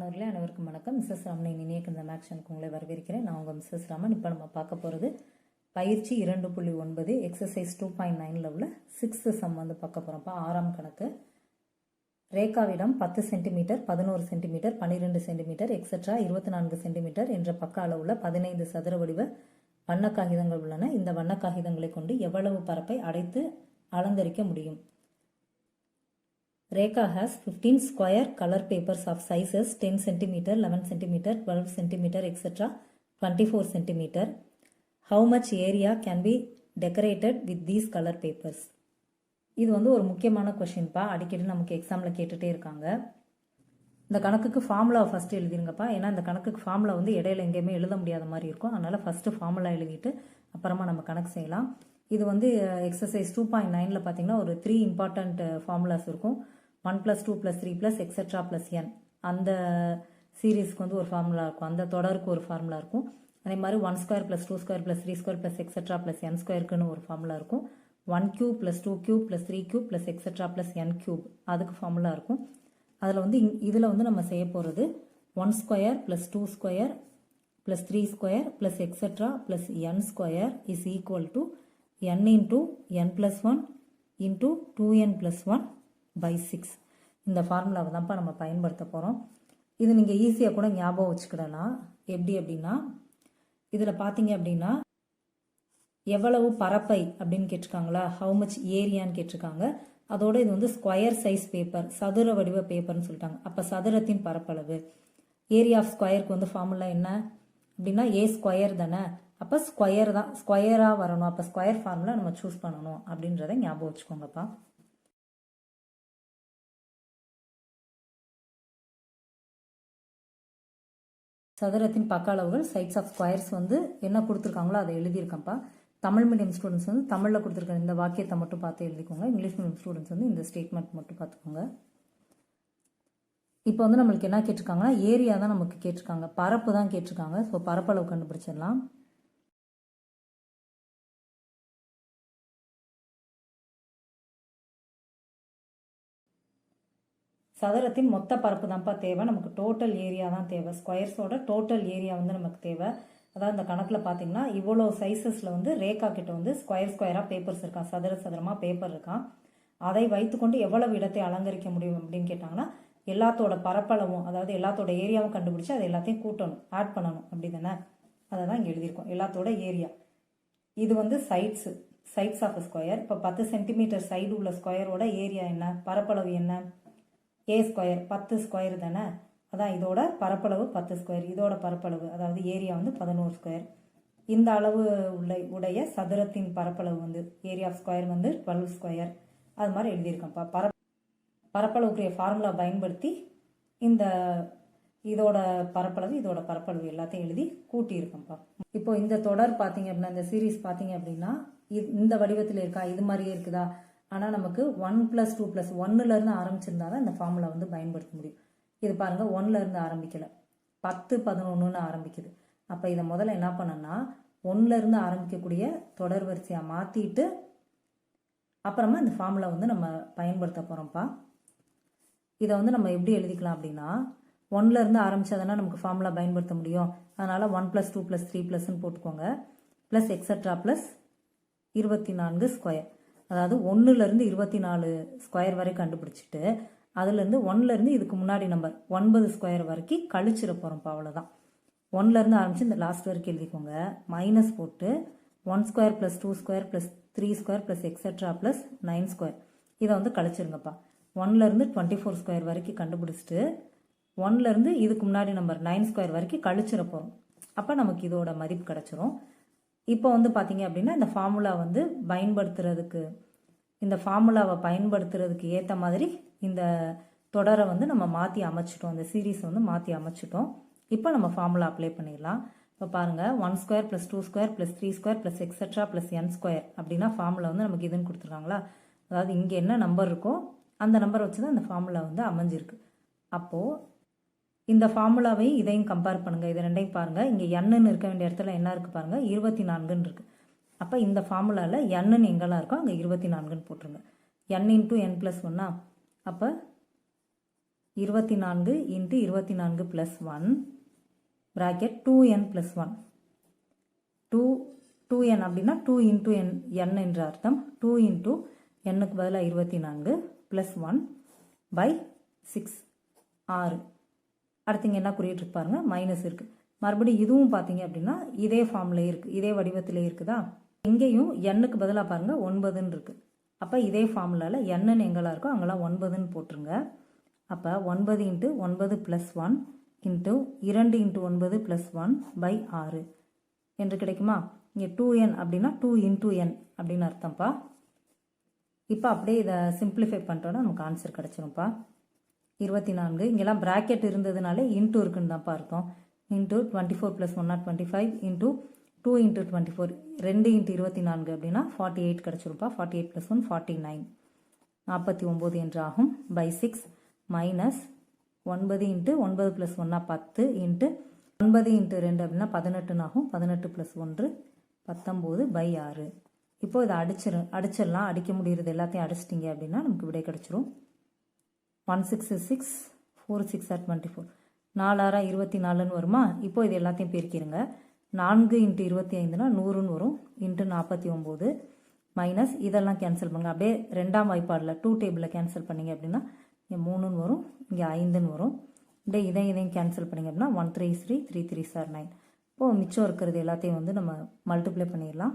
மாணவர்களே அனைவருக்கும் வணக்கம். மிஸ்ஸஸ் ராமனின் இணைய இந்த மேக்ஷனுக்கு உங்களை வரவேற்கிறேன். நான் உங்கள் மிஸ்ஸஸ் ராமன். இப்போ நம்ம பார்க்க போகிறது பயிற்சி இரண்டு புள்ளி ஒன்பது எக்ஸசைஸ் டூ பாயிண்ட் நைனில் உள்ள சிக்ஸ்த்து சம் வந்து பார்க்க போகிறோம்ப்பா ஆறாம் கணக்கு. ரேகாவிடம் பத்து சென்டிமீட்டர் பதினோரு சென்டிமீட்டர் பன்னிரெண்டு சென்டிமீட்டர் எக்ஸெட்ரா இருபத்தி நான்கு சென்டிமீட்டர் என்ற பக்க அளவுள்ள பதினைந்து சதுர வடிவ வண்ண காகிதங்கள் உள்ளன. இந்த வண்ண காகிதங்களை கொண்டு எவ்வளவு பரப்பை அடைத்து அலங்கரிக்க முடியும்? Rekha has 15 square color papers of sizes 10 cm, 11 cm, 12 cm, etc. 24 cm. How much area can be decorated with these color papers? இது வந்து ஒரு முக்கியமான கொஷின்ப்பா அடிக்கடி நமக்கு எக்ஸாமில் கேட்டுகிட்டே இருக்காங்க இந்த கணக்குக்கு ஃபார்முலா ஃபஸ்ட்டு எழுதிருங்கப்பா ஏன்னா இந்த கணக்குக்கு ஃபார்முலா வந்து இடையில எங்கேயுமே எழுத முடியாத மாதிரி இருக்கும் அதனால் ஃபஸ்ட்டு ஃபார்முலா எழுதிட்டு அப்புறமா நம்ம கணக்கு செய்யலாம் இது வந்து எக்ஸசைஸ் டூ பாயிண்ட் நைனில் பார்த்தீங்கன்னா ஒரு த்ரீ இம்பார்ட்டண்ட் ஃபார்முலாஸ் இருக்கும் one plus two plus three plus extra plus n அந்த சீரீஸ்க்கு வந்து ஒரு ஃபார்முலா இருக்கும். அந்த தொடருக்கு ஒரு ஃபார்முலா இருக்கும். அதே மாதிரி one square plus two square plus three square plus extra plus n ஸ்கொயருக்குன்னு ஒரு ஃபார்முலா இருக்கும். One cube plus two cube plus three cube plus extra plus n cube அதுக்கு ஃபார்முலா இருக்கும். அதில் வந்து இதில் வந்து நம்ம செய்ய போகிறது one square plus two square plus three square plus extra plus n square is equal to n into n plus one into two n plus one by six இந்த ஃபார்முலாவை தான்ப்பா நம்ம பயன்படுத்த போகிறோம் இது நீங்கள் ஈஸியாக கூட ஞாபகம் வச்சுக்கிடலாம். எப்படி அப்படின்னா இதில் பார்த்தீங்க அப்படின்னா எவ்வளவு பரப்பை அப்படின்னு கேட்டிருக்காங்களா? ஹவு மச் ஏரியான்னு கேட்டிருக்காங்க. அதோட இது வந்து ஸ்கொயர் சைஸ் பேப்பர் சதுர வடிவ பேப்பர்னு சொல்லிட்டாங்க. அப்போ சதுரத்தின் பரப்பளவு. ஏரியா ஆஃப் ஸ்கொயருக்கு வந்து ஃபார்முலா என்ன? அப்படின்னா ஏ ஸ்கொயர் தானே? அப்போ ஸ்கொயர் தான் ஸ்கொயராக வரணும். அப்போ ஸ்கொயர் ஃபார்முலா நம்ம சூஸ் பண்ணணும் அப்படின்றத ஞாபகம் வச்சுக்கோங்கப்பா. சதுரத்தின் பக்க அளவுகள் சைட்ஸ் ஆஃப் ஸ்கொயர்ஸ் வந்து என்ன கொடுத்துருக்காங்களோ அதை எழுதியிருக்கேன்ப்பா தமிழ் மீடியம் ஸ்டூடெண்ட்ஸ் வந்து தமிழில் கொடுத்துருக்க இந்த வாக்கியத்தை மட்டும் பார்த்து எழுதிக்கோங்க. இங்கிலீஷ் மீடியம் ஸ்டூடெண்ட்ஸ் வந்து இந்த ஸ்டேட்மெண்ட் மட்டும் பார்த்துக்கோங்க. இப்போ வந்து நம்மளுக்கு என்ன கேட்டிருக்காங்கன்னா ஏரியா தான் நமக்கு கேட்டிருக்காங்க. பரப்பு தான் கேட்டிருக்காங்க. ஸோ பரப்பளவு கண்டுபிடிச்சிடலாம். சதுரத்தின் மொத்த பரப்பு தான்ப்பா தேவை. நமக்கு டோட்டல் ஏரியா தான் தேவை. ஸ்கொயர்ஸோட டோட்டல் ஏரியா வந்து நமக்கு தேவை. அதாவது இந்த கணக்கில் பார்த்தீங்கன்னா இவ்வளோ சைஸஸில் வந்து ரேகா கிட்ட வந்து ஸ்கொயர் ஸ்கொயராக பேப்பர்ஸ் இருக்கான். சதுர சதுரமாக பேப்பர் இருக்கான். அதை வைத்துக்கொண்டு எவ்வளவு இடத்தை அலங்கரிக்க முடியும் அப்படின்னு கேட்டாங்கன்னா எல்லாத்தோட பரப்பளவும் அதாவது எல்லாத்தோட ஏரியாவும் கண்டுபிடிச்சி அதை எல்லாத்தையும் கூட்டணும் ஆட் பண்ணணும். அப்படி தானே அதை தான் இங்கே எழுதியிருக்கோம். எல்லாத்தோட ஏரியா இது வந்து சைட்ஸு சைட்ஸ் ஆஃப் ஸ்கொயர் இப்போ பத்து சென்டிமீட்டர் சைடு உள்ள ஸ்கொயரோட ஏரியா என்ன? பரப்பளவு என்ன? ஏ ஸ்கொயர் பத்து ஸ்கொயர் தானே? அதான் இதோட பரப்பளவு பத்து ஸ்கொயர் இதோட பரப்பளவு அதாவது ஏரியா வந்து பதினோரு ஸ்கொயர் இந்த அளவு உள்ள உடைய சதுரத்தின் பரப்பளவு வந்து ஏரியா ஆஃப் ஸ்கொயர் வந்து டுவெல் ஸ்கொயர் அது மாதிரி எழுதியிருக்கேன்ப்பா பர பரப்பளவுக்குரிய ஃபார்முலா பயன்படுத்தி இந்த இதோட பரப்பளவு இதோட பரப்பளவு எல்லாத்தையும் எழுதி கூட்டியிருக்கேன்ப்பா இப்போ இந்த தொடர் பார்த்தீங்க அப்படின்னா இந்த சீரீஸ் பார்த்தீங்க அப்படின்னா இது இந்த வடிவத்தில் இருக்கா? இது மாதிரியே இருக்குதா? ஆனால் நமக்கு ஒன் ப்ளஸ் டூ ப்ளஸ் ஒன்னுலேருந்து ஆரம்பிச்சிருந்தா தான் இந்த ஃபார்முலா வந்து பயன்படுத்த முடியும். இது பாருங்கள் ஒன்னுலேருந்து ஆரம்பிக்கலை. பத்து பதினொன்றுன்னு ஆரம்பிக்குது. அப்போ இதை முதல்ல என்ன பண்ணோன்னா ஒன்னுலேருந்து ஆரம்பிக்கக்கூடிய தொடர் வரிசையாக மாற்றிட்டு அப்புறமா இந்த ஃபார்முலா வந்து நம்ம பயன்படுத்த போகிறோம்ப்பா இதை வந்து நம்ம எப்படி எழுதிக்கலாம் அப்படின்னா ஒன்லேருந்து ஆரம்பித்தாதானே நமக்கு ஃபார்முலா பயன்படுத்த முடியும். அதனால் one plus two plus three ப்ளஸ்ன்னு போட்டுக்கோங்க. ப்ளஸ் எக்ஸட்ரா ப்ளஸ் இருபத்தி நான்கு ஸ்கொயர் அதாவது ஒன்றுலேருந்து இருபத்தி நாலு ஸ்கொயர் வரை கண்டுபிடிச்சிட்டு அதுலேருந்து ஒன்லேருந்து இதுக்கு முன்னாடி நம்பர் ஒன்பது ஸ்கொயர் வரைக்கும் கழிச்சிட போகிறோம்ப்பா அவ்வளோதான் ஒன்லேருந்து ஆரம்பித்து இந்த லாஸ்ட் வரைக்கும் எழுதிக்கோங்க. மைனஸ் போட்டு one square plus two square plus three square plus extra plus nine square இதை வந்து கழிச்சிருங்கப்பா. ஒன்லேருந்து டுவெண்ட்டி ஃபோர் ஸ்கொயர் வரைக்கும் கண்டுபிடிச்சிட்டு ஒன்லேருந்து இதுக்கு முன்னாடி நம்பர் நைன் ஸ்கொயர் வரைக்கும் கழிச்சிட போகிறோம் அப்போ நமக்கு இதோட மதிப்பு கிடச்சிரும். இப்போ வந்து பார்த்தீங்க அப்படின்னா இந்த ஃபார்முலா வந்து பயன்படுத்துறதுக்கு இந்த ஃபார்முலாவை பயன்படுத்துறதுக்கு ஏற்ற மாதிரி இந்த தொடரை வந்து நம்ம மாற்றி அமைச்சிட்டோம். இந்த சீரீஸ் வந்து மாற்றி அமைச்சிட்டோம். இப்போ நம்ம ஃபார்முலா அப்ளை பண்ணிடலாம். இப்போ பாருங்கள் one square plus two square plus three square plus extra plus n square அப்படின்னா ஃபார்முலா வந்து நமக்கு இதுன்னு கொடுத்துருக்காங்களா? அதாவது இங்கே என்ன நம்பர் இருக்கோ அந்த நம்பர் வச்சு தான் இந்த ஃபார்முலா வந்து அமைஞ்சிருக்கு. அப்போது இந்த ஃபார்முலாவையும் இதையும் கம்பேர் பண்ணுங்கள் இதை ரெண்டையும் பாருங்கள் இங்கே என்னன்னு இருக்க வேண்டிய இடத்துல என்ன இருக்குது பாருங்கள் இருபத்தி நான்குன்னு இருக்குது அப்போ இந்த ஃபார்முலாவில் எண்ணுன்னு எங்கெல்லாம் இருக்கோ அங்கே இருபத்தி நான்குன்னு போட்டுருங்க. என் இன்ட்டு என் ப்ளஸ் ஒன்னா அப்போ இருபத்தி நான்கு இன்ட்டு இருபத்தி நான்கு plus one bracket two n plus one two two n அப்படின்னா டூ இன்டூ என் என் என்ற அர்த்தம். டூ இன்டூ எண்ணுக்கு பதிலாக இருபத்தி நான்கு ப்ளஸ் ஒன் பை சிக்ஸ் ஆறு. அடுத்து இங்கே என்ன குறியிட்டு பாருங்க மைனஸ் இருக்குது மறுபடியும் இதுவும் பார்த்தீங்க அப்படின்னா இதே ஃபார்ம்லேயே இருக்குது இதே வடிவத்திலே இருக்குதா? இங்கேயும் எண்ணுக்கு பதிலாக பாருங்கள் ஒன்பதுன்னு இருக்குது அப்போ இதே ஃபார்முலாவில் எண்ணுன்னு எங்கெல்லாம் இருக்கோ அங்கெல்லாம் ஒன்பதுன்னு போட்டுருங்க. அப்போ ஒன்பது இன்ட்டு ஒன்பது ப்ளஸ் ஒன் இன்ட்டு இரண்டு இன்ட்டு ஒன்பது ப்ளஸ் ஒன் பை ஆறு. என்று கிடைக்குமா? இங்கே டூ என் அப்படின்னா டூ இன்டூ என் அப்படின்னு அர்த்தம்ப்பா. இப்போ அப்படியே இதை சிம்பிளிஃபை பண்ணிட்டோன்னா நமக்கு ஆன்சர் கிடச்சிரும்ப்பா. இருபத்தி நான்கு இங்கெல்லாம் ப்ராக்கெட் இருந்ததுனாலே இன்டூ இருக்குன்னு தான்ப்பா அர்த்தம். Into twenty four plus one not twenty five into two into twenty four ரெண்டு இன்ட்டு இருபத்தி நான்கு அப்படின்னா forty eight கிடச்சிருப்பா. Forty eight plus one forty nine நாற்பத்தி ஒம்பது என்று ஆகும் பை சிக்ஸ் மைனஸ் ஒன்பது இன்ட்டு ஒன்பது ப்ளஸ் ஒன்னா பத்து இன்ட்டு ஒன்பது இன்ட்டு ரெண்டு அப்படின்னா பதினெட்டுன்னு ஆகும். பதினெட்டு ப்ளஸ் ஒன்று பத்தொம்போது பை ஆறு. இப்போ இதை அடிச்சிரு அடிச்சிடலாம். அடிக்க முடியறது எல்லாத்தையும் அடிச்சிட்டிங்க அப்படின்னா நமக்கு விடை கிடச்சிரும். One six six four six or twenty four நாலாயிரம் இருபத்தி நாலுன்னு வருமா? இப்போ இது எல்லாத்தையும் பெருக்கிடுங்க நான்கு இன்ட்டு இருபத்தி ஐந்துனா நூறுன்னு வரும். இன்ட்டு நாற்பத்தி ஒம்பது மைனஸ் இதெல்லாம் கேன்சல் பண்ணுங்க. அப்படியே ரெண்டாம் வாய்ப்பாடில் டூ டேபிளில் கேன்சல் பண்ணிங்க அப்படின்னா இங்கே மூணுன்னு வரும். இங்கே ஐந்துன்னு வரும். அப்படியே இதையும் இதையும் கேன்சல் பண்ணிங்க அப்படின்னா one three three three three sir nine இப்போது மிச்சம் இருக்கிறது எல்லாத்தையும் வந்து நம்ம மல்டிப்ளை பண்ணிடலாம்.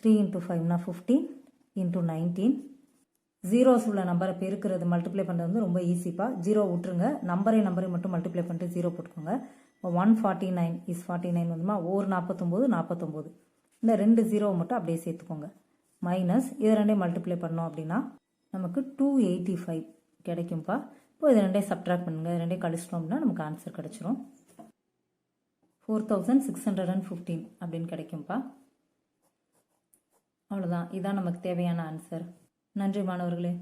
த்ரீ இன்ட்டு ஃபைவ்னா ஃபிஃப்டீன் இன்ட்டு நைன்டீன் ஜீரோஸ் உள்ள நம்பரை பெருக்கிறது மல்டிப்ளை பண்ணுறது வந்து ரொம்ப ஈஸிப்பா ஜீரோ விட்டுருங்க. நம்பரை நம்பரை மட்டும் மல்டிப்ளை பண்ணிட்டு ஜீரோ போட்டுக்கோங்க. One forty nine is forty nine வந்துமா ஒரு நாற்பத்தொம்போது நாற்பத்தொம்போது இந்த ரெண்டு ஜீரோவை மட்டும் அப்படியே சேர்த்துக்கோங்க. மைனஸ் இதை ரெண்டையும் மல்டிப்ளை பண்ணோம் அப்படின்னா நமக்கு டூ எயிட்டி ஃபைவ் கிடைக்கும்ப்பா இப்போ இது ரெண்டையும் சப்ட்ராக்ட் பண்ணுங்க. இது ரெண்டையும் கழிச்சிட்டோம் அப்படின்னா நமக்கு ஆன்சர் கிடச்சிரும். Four thousand six hundred and fifteen அப்படின்னு கிடைக்கும்ப்பா அவ்வளோதான் இதான் நமக்கு தேவையான ஆன்சர் நன்றி மாணவர்களே.